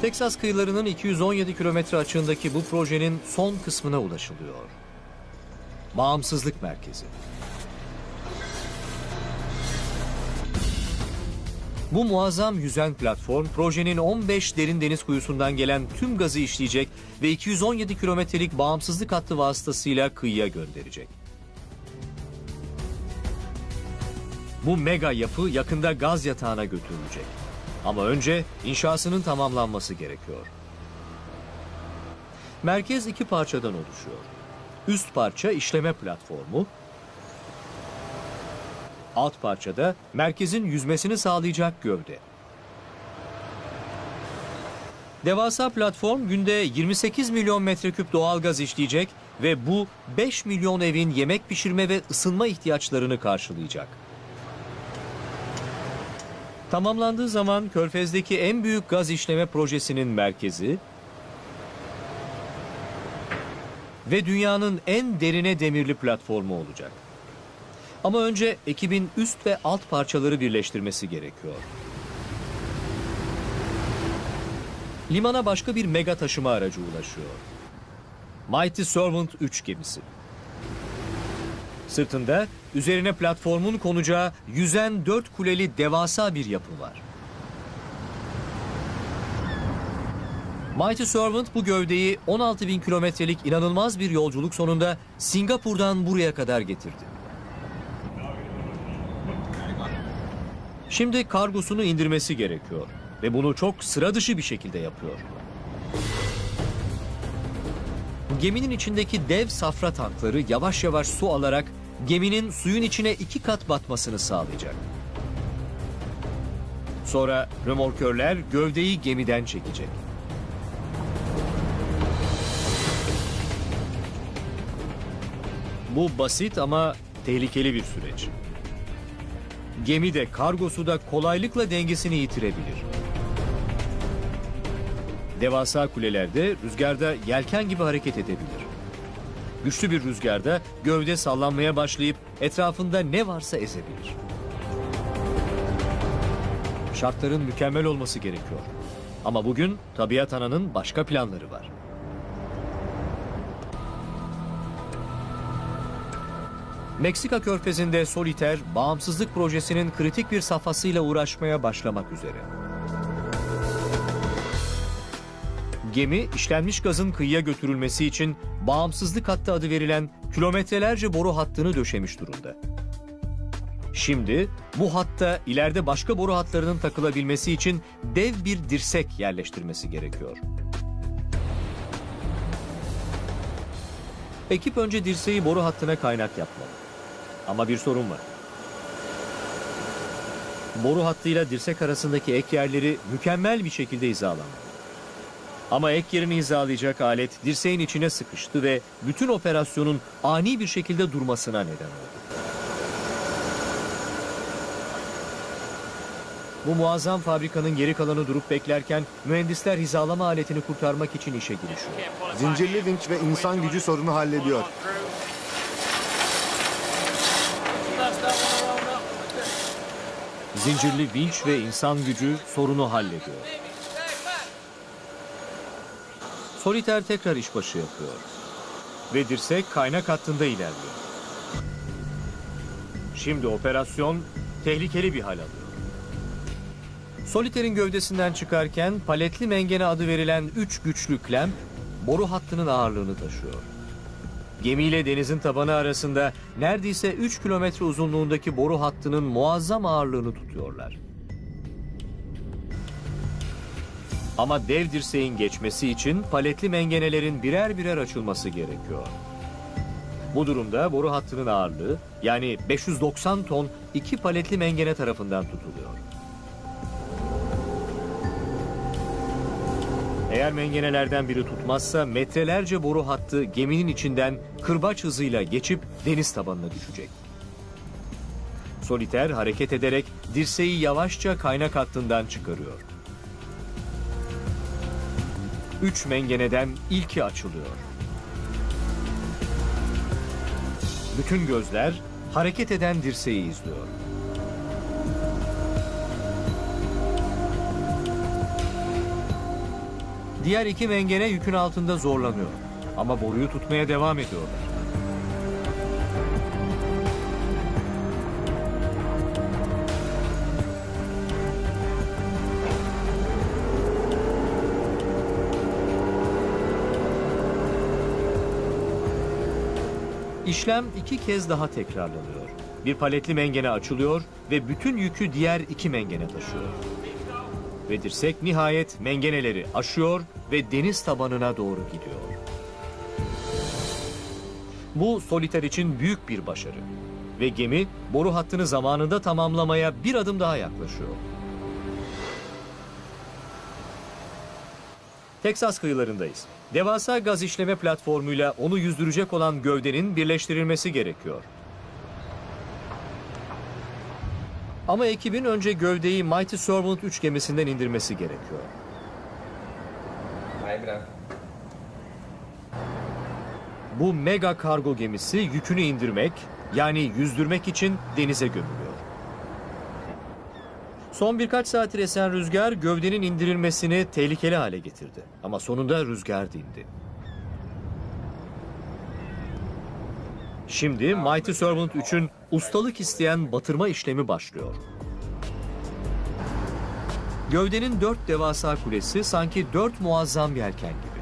Teksas kıyılarının 217 kilometre açığındaki bu projenin son kısmına ulaşılıyor. Bağımsızlık Merkezi. Bu muazzam yüzen platform projenin 15 derin deniz kuyusundan gelen tüm gazı işleyecek ve 217 kilometrelik bağımsızlık hattı vasıtasıyla kıyıya gönderecek. Bu mega yapı yakında gaz yatağına götürülecek. Ama önce inşasının tamamlanması gerekiyor. Merkez iki parçadan oluşuyor. Üst parça işleme platformu, alt parçada merkezin yüzmesini sağlayacak gövde. Devasa platform günde 28 milyon metreküp doğalgaz işleyecek ve bu 5 milyon evin yemek pişirme ve ısınma ihtiyaçlarını karşılayacak. Tamamlandığı zaman Körfez'deki en büyük gaz işleme projesinin merkezi ve dünyanın en derine demirli platformu olacak. Ama önce ekibin üst ve alt parçaları birleştirmesi gerekiyor. Limana başka bir mega taşıma aracı ulaşıyor. Mighty Servant 3 gemisi. Sırtında üzerine platformun konacağı yüzen dört kuleli devasa bir yapı var. Mighty Servant bu gövdeyi 16 bin kilometrelik inanılmaz bir yolculuk sonunda Singapur'dan buraya kadar getirdi. Şimdi kargosunu indirmesi gerekiyor ve bunu çok sıra dışı bir şekilde yapıyor. Geminin içindeki dev safra tankları yavaş yavaş su alarak geminin suyun içine iki kat batmasını sağlayacak. Sonra römorkörler gövdeyi gemiden çekecek. Bu basit ama tehlikeli bir süreç. Gemi de kargosu da kolaylıkla dengesini yitirebilir. Devasa kulelerde rüzgarda yelken gibi hareket edebilir. Güçlü bir rüzgarda gövde sallanmaya başlayıp etrafında ne varsa ezebilir. Şartların mükemmel olması gerekiyor. Ama bugün tabiat ananın başka planları var. Meksika körfezinde Soliter, bağımsızlık projesinin kritik bir safhasıyla uğraşmaya başlamak üzere. Gemi, işlenmiş gazın kıyıya götürülmesi için bağımsızlık hattı adı verilen kilometrelerce boru hattını döşemiş durumda. Şimdi bu hatta ileride başka boru hatlarının takılabilmesi için dev bir dirsek yerleştirmesi gerekiyor. Ekip önce dirseği boru hattına kaynak yapmalı. Ama bir sorun var. Boru hattıyla dirsek arasındaki ek yerleri mükemmel bir şekilde hizalanmalı. Ama ek yerini hizalayacak alet dirseğin içine sıkıştı ve bütün operasyonun ani bir şekilde durmasına neden oldu. Bu muazzam fabrikanın geri kalanı durup beklerken mühendisler hizalama aletini kurtarmak için işe girişiyor. Zincirli vinç ve insan gücü sorunu hallediyor. Zincirli vinç ve insan gücü sorunu hallediyor. Soliter tekrar işbaşı yapıyor. Ve dirsek kaynak hattında ilerliyor. Şimdi operasyon tehlikeli bir hal alıyor. Soliter'in gövdesinden çıkarken paletli mengene adı verilen üç güçlü klemp boru hattının ağırlığını taşıyor. Gemiyle denizin tabanı arasında neredeyse 3 kilometre uzunluğundaki boru hattının muazzam ağırlığını tutuyorlar. Ama dev dirseğin geçmesi için paletli mengenelerin birer birer açılması gerekiyor. Bu durumda boru hattının ağırlığı yani 590 ton iki paletli mengene tarafından tutuluyor. Eğer mengenelerden biri tutmazsa metrelerce boru hattı geminin içinden kırbaç hızıyla geçip deniz tabanına düşecek. Soliter hareket ederek dirseği yavaşça kaynak hattından çıkarıyor. Üç mengeneden ilki açılıyor. Bütün gözler hareket eden dirseği izliyor. Diğer iki mengene yükün altında zorlanıyor. Ama boruyu tutmaya devam ediyorlar. İşlem iki kez daha tekrarlanıyor. Bir paletli mengene açılıyor ve bütün yükü diğer iki mengene taşıyor. Ve dirsek nihayet mengeneleri aşıyor ve deniz tabanına doğru gidiyor. Bu Soliter için büyük bir başarı. Ve gemi boru hattını zamanında tamamlamaya bir adım daha yaklaşıyor. Teksas kıyılarındayız. Devasa gaz işleme platformuyla onu yüzdürecek olan gövdenin birleştirilmesi gerekiyor. Ama ekibin önce gövdeyi Mighty Servant 3 gemisinden indirmesi gerekiyor. Bu mega kargo gemisi yükünü indirmek yani yüzdürmek için denize gömülüyor. Son birkaç saattir esen rüzgar gövdenin indirilmesini tehlikeli hale getirdi. Ama sonunda rüzgar dindi. Şimdi Mighty Servant 3'ün ustalık isteyen batırma işlemi başlıyor. Gövdenin dört devasa kulesi sanki dört muazzam yelken gibi.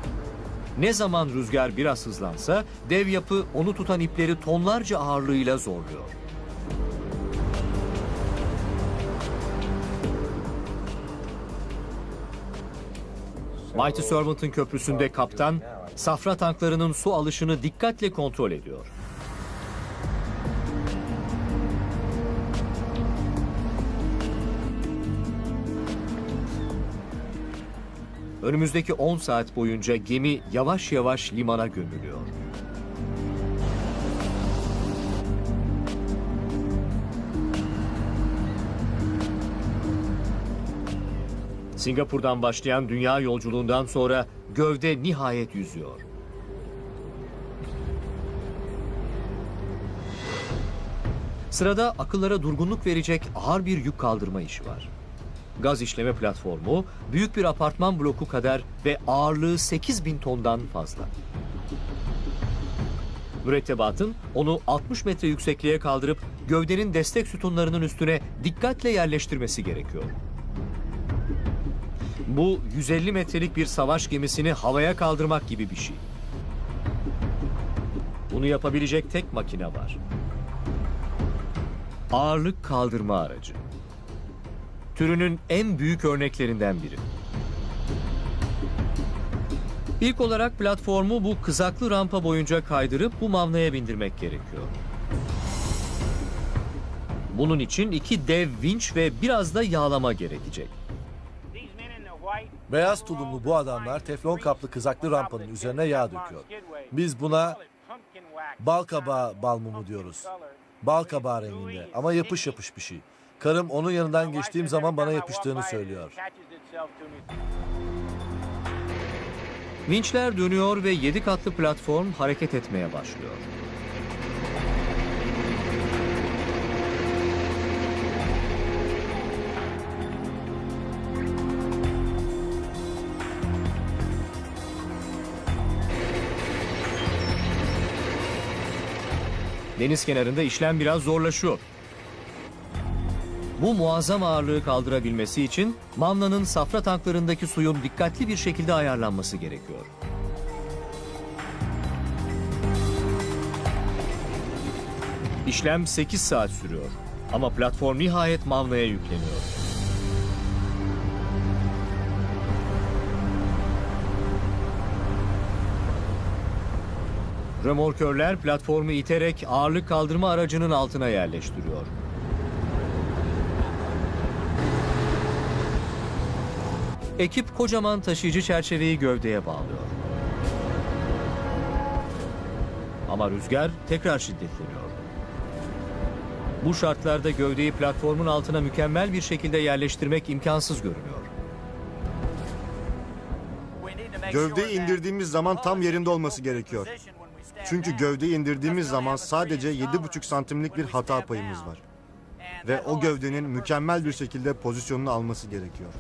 Ne zaman rüzgar biraz hızlansa dev yapı onu tutan ipleri tonlarca ağırlığıyla zorluyor. Mighty Servant'ın köprüsünde kaptan safra tanklarının su alışını dikkatle kontrol ediyor. Önümüzdeki 10 saat boyunca gemi yavaş yavaş limana gömülüyor. Singapur'dan başlayan dünya yolculuğundan sonra gövde nihayet yüzüyor. Sırada akıllara durgunluk verecek ağır bir yük kaldırma işi var. Gaz işleme platformu büyük bir apartman bloku kadar ve ağırlığı 8000 tondan fazla. Mürettebatın onu 60 metre yüksekliğe kaldırıp gövdenin destek sütunlarının üstüne dikkatle yerleştirmesi gerekiyor. Bu 150 metrelik bir savaş gemisini havaya kaldırmak gibi bir şey. Bunu yapabilecek tek makine var. Ağırlık kaldırma aracı. Türünün en büyük örneklerinden biri. İlk olarak platformu bu kızaklı rampa boyunca kaydırıp bu mavnaya bindirmek gerekiyor. Bunun için iki dev vinç ve biraz da yağlama gerekecek. Beyaz tulumlu bu adamlar teflon kaplı kızaklı rampanın üzerine yağ döküyor. Biz buna bal kabağı balmumu diyoruz. Bal kabağı renginde ama yapış yapış bir şey. Karım onun yanından geçtiğim zaman bana yapıştığını söylüyor. Vinçler dönüyor ve 7 katlı platform hareket etmeye başlıyor. Deniz kenarında işlem biraz zorlaşıyor. Bu muazzam ağırlığı kaldırabilmesi için Mamla'nın safra tanklarındaki suyun dikkatli bir şekilde ayarlanması gerekiyor. İşlem 8 saat sürüyor ama platform nihayet Mamla'ya yükleniyor. Römorkörler platformu iterek ağırlık kaldırma aracının altına yerleştiriyor. Ekip kocaman taşıyıcı çerçeveyi gövdeye bağlıyor. Ama rüzgar tekrar şiddetleniyor. Bu şartlarda gövdeyi platformun altına mükemmel bir şekilde yerleştirmek imkansız görünüyor. Gövdeyi indirdiğimiz zaman tam yerinde olması gerekiyor. Çünkü gövdeyi indirdiğimiz zaman sadece 7,5 santimlik bir hata payımız var. Ve o gövdenin mükemmel bir şekilde pozisyonunu alması gerekiyor.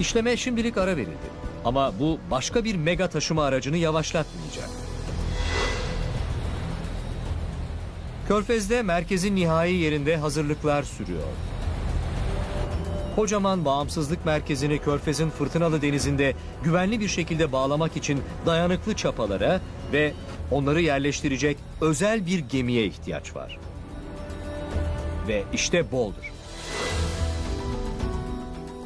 İşleme şimdilik ara verildi. Ama bu başka bir mega taşıma aracını yavaşlatmayacak. Körfez'de merkezin nihai yerinde hazırlıklar sürüyor. Kocaman bağımsızlık merkezini Körfez'in fırtınalı denizinde güvenli bir şekilde bağlamak için dayanıklı çapalara ve onları yerleştirecek özel bir gemiye ihtiyaç var. Ve işte Boulder.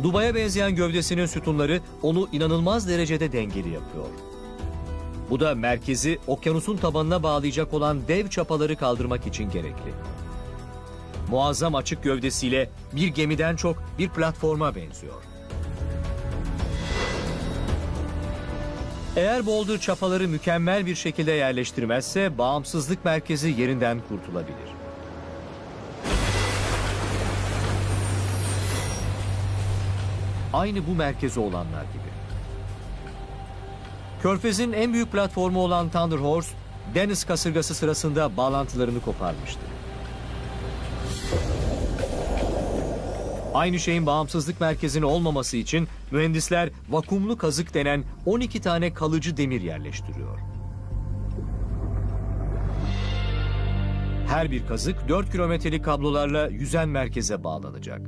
Dubai'ye benzeyen gövdesinin sütunları onu inanılmaz derecede dengeli yapıyor. Bu da merkezi okyanusun tabanına bağlayacak olan dev çapaları kaldırmak için gerekli. Muazzam açık gövdesiyle bir gemiden çok bir platforma benziyor. Eğer Boulder çapaları mükemmel bir şekilde yerleştirmezse bağımsızlık merkezi yerinden kurtulabilir. Aynı bu merkezi olanlar gibi. Körfez'in en büyük platformu olan Thunder Horse, deniz kasırgası sırasında bağlantılarını koparmıştı. Aynı şeyin bağımsızlık merkezinin olmaması için mühendisler vakumlu kazık denen 12 tane kalıcı demir yerleştiriyor. Her bir kazık 4 kilometrelik kablolarla yüzen merkeze bağlanacak.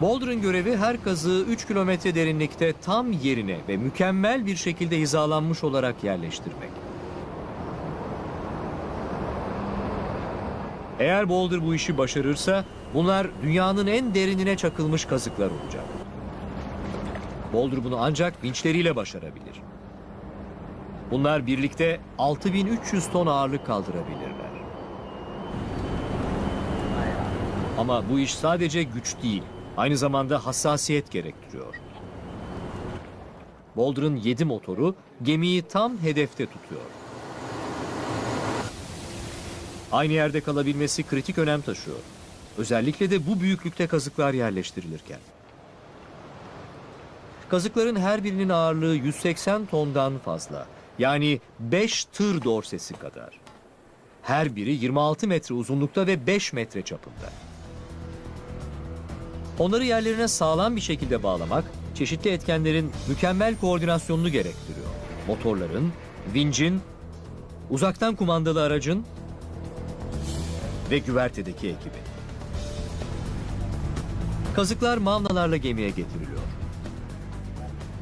Boulder'ın görevi her kazığı 3 kilometre derinlikte tam yerine ve mükemmel bir şekilde hizalanmış olarak yerleştirmek. Eğer Boulder bu işi başarırsa bunlar dünyanın en derinine çakılmış kazıklar olacak. Boulder bunu ancak vinçleriyle başarabilir. Bunlar birlikte 6300 ton ağırlık kaldırabilirler. Ama bu iş sadece güç değil, aynı zamanda hassasiyet gerektiriyor. Boulder'ın 7 motoru gemiyi tam hedefte tutuyor. Aynı yerde kalabilmesi kritik önem taşıyor. Özellikle de bu büyüklükte kazıklar yerleştirilirken. Kazıkların her birinin ağırlığı 180 tondan fazla. Yani 5 tır dorsesi kadar. Her biri 26 metre uzunlukta ve 5 metre çapında. Onları yerlerine sağlam bir şekilde bağlamak, çeşitli etkenlerin mükemmel koordinasyonunu gerektiriyor. Motorların, vincin, uzaktan kumandalı aracın ve güvertedeki ekibi. Kazıklar mavnalarla gemiye getiriliyor.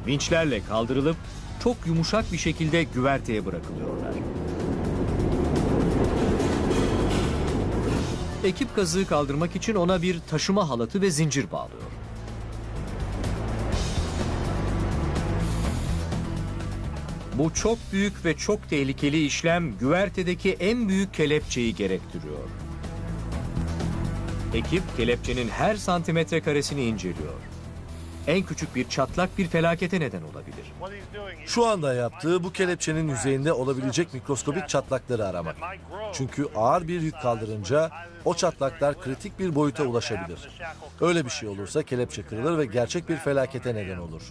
Vinçlerle kaldırılıp çok yumuşak bir şekilde güverteye bırakılıyorlar. Ekip kazığı kaldırmak için ona bir taşıma halatı ve zincir bağlıyor. Bu çok büyük ve çok tehlikeli işlem güvertedeki en büyük kelepçeyi gerektiriyor. Ekip kelepçenin her santimetre karesini inceliyor. En küçük bir çatlak bir felakete neden olabilir. Şu anda yaptığı bu kelepçenin yüzeyinde olabilecek mikroskobik çatlakları aramak. Çünkü ağır bir yük kaldırınca o çatlaklar kritik bir boyuta ulaşabilir. Öyle bir şey olursa kelepçe kırılır ve gerçek bir felakete neden olur.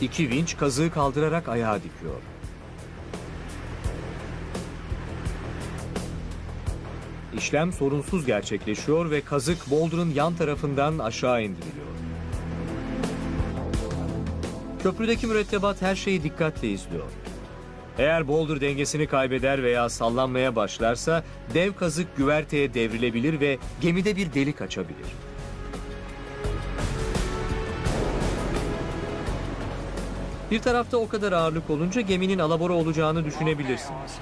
İki vinç kazığı kaldırarak ayağa dikiyor. İşlem sorunsuz gerçekleşiyor ve kazık Boulder'ın yan tarafından aşağı indiriliyor. Köprüdeki mürettebat her şeyi dikkatle izliyor. Eğer Boulder dengesini kaybeder veya sallanmaya başlarsa dev kazık güverteye devrilebilir ve gemide bir delik açabilir. Bir tarafta o kadar ağırlık olunca geminin alabora olacağını düşünebilirsiniz.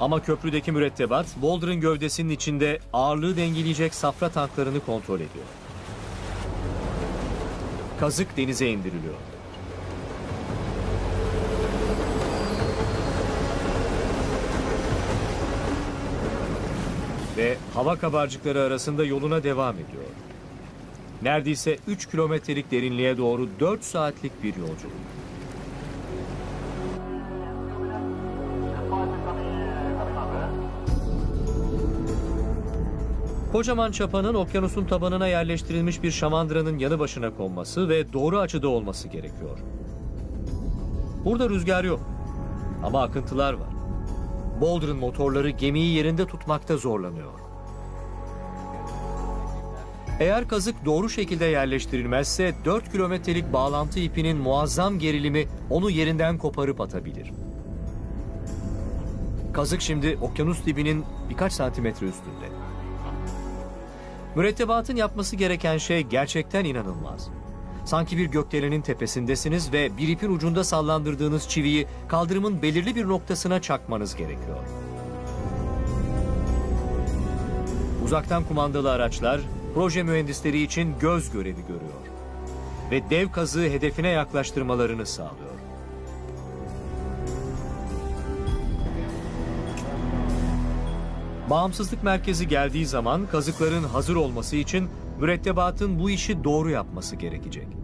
Ama köprüdeki mürettebat Boulder'ın gövdesinin içinde ağırlığı dengeleyecek safra tanklarını kontrol ediyor. Kazık denize indiriliyor. Ve hava kabarcıkları arasında yoluna devam ediyor. Neredeyse 3 kilometrelik derinliğe doğru 4 saatlik bir yolculuk. Kocaman çapanın okyanusun tabanına yerleştirilmiş bir şamandıranın yanı başına konması ve doğru açıda olması gerekiyor. Burada rüzgar yok ama akıntılar var. Boulder'ın motorları gemiyi yerinde tutmakta zorlanıyor. Eğer kazık doğru şekilde yerleştirilmezse 4 kilometrelik bağlantı ipinin muazzam gerilimi onu yerinden koparıp atabilir. Kazık şimdi okyanus dibinin birkaç santimetre üstünde. Mürettebatın yapması gereken şey gerçekten inanılmaz. Sanki bir gökdelenin tepesindesiniz ve bir ipin ucunda sallandırdığınız çiviyi kaldırımın belirli bir noktasına çakmanız gerekiyor. Uzaktan kumandalı araçlar proje mühendisleri için göz görevi görüyor ve dev kazığı hedefine yaklaştırmalarını sağlıyor. Bağımsızlık merkezi geldiği zaman kazıkların hazır olması için mürettebatın bu işi doğru yapması gerekecek.